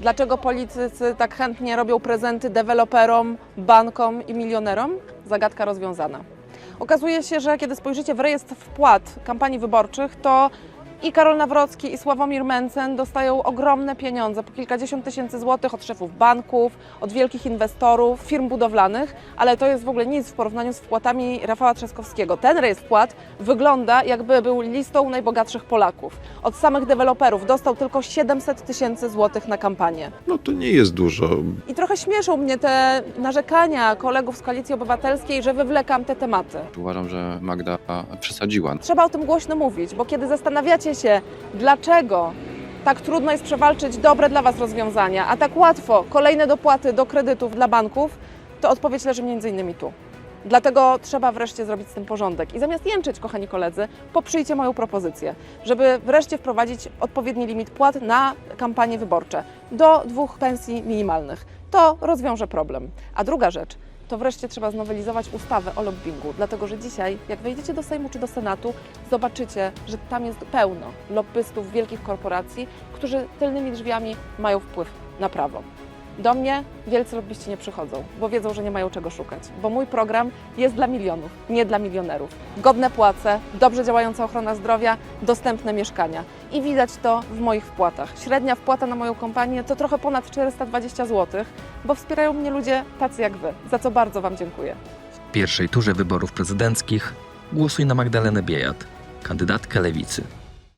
Dlaczego politycy tak chętnie robią prezenty deweloperom, bankom i milionerom? Zagadka rozwiązana. Okazuje się, że kiedy spojrzycie w rejestr wpłat kampanii wyborczych, to i Karol Nawrocki, i Sławomir Mencen dostają ogromne pieniądze, po kilkadziesiąt tysięcy złotych od szefów banków, od wielkich inwestorów, firm budowlanych, ale to jest w ogóle nic w porównaniu z wpłatami Rafała Trzaskowskiego. Ten rejestr wpłat wygląda jakby był listą najbogatszych Polaków. Od samych deweloperów dostał tylko 700 tysięcy złotych na kampanię. No to nie jest dużo. I trochę śmieszą mnie te narzekania kolegów z Koalicji Obywatelskiej, że wywlekam te tematy. Uważam, że Magda przesadziła. Trzeba o tym głośno mówić, bo kiedy zastanawiacie się, dlaczego tak trudno jest przewalczyć dobre dla Was rozwiązania, a tak łatwo kolejne dopłaty do kredytów dla banków, to odpowiedź leży między innymi tu. Dlatego trzeba wreszcie zrobić z tym porządek. I zamiast jęczeć, kochani koledzy, poprzyjcie moją propozycję, żeby wreszcie wprowadzić odpowiedni limit płat na kampanie wyborcze do dwóch pensji minimalnych. To rozwiąże problem. A druga rzecz, to wreszcie trzeba znowelizować ustawę o lobbingu, dlatego że dzisiaj, jak wejdziecie do Sejmu czy do Senatu, zobaczycie, że tam jest pełno lobbystów wielkich korporacji, którzy tylnymi drzwiami mają wpływ na prawo. Do mnie wielcy lobbyści nie przychodzą, bo wiedzą, że nie mają czego szukać, bo mój program jest dla milionów, nie dla milionerów. Godne płace, dobrze działająca ochrona zdrowia, dostępne mieszkania. I widać to w moich wpłatach. Średnia wpłata na moją kompanię to trochę ponad 420 zł, bo wspierają mnie ludzie tacy jak Wy, za co bardzo Wam dziękuję. W pierwszej turze wyborów prezydenckich głosuj na Magdalenę Biejat, kandydatkę lewicy.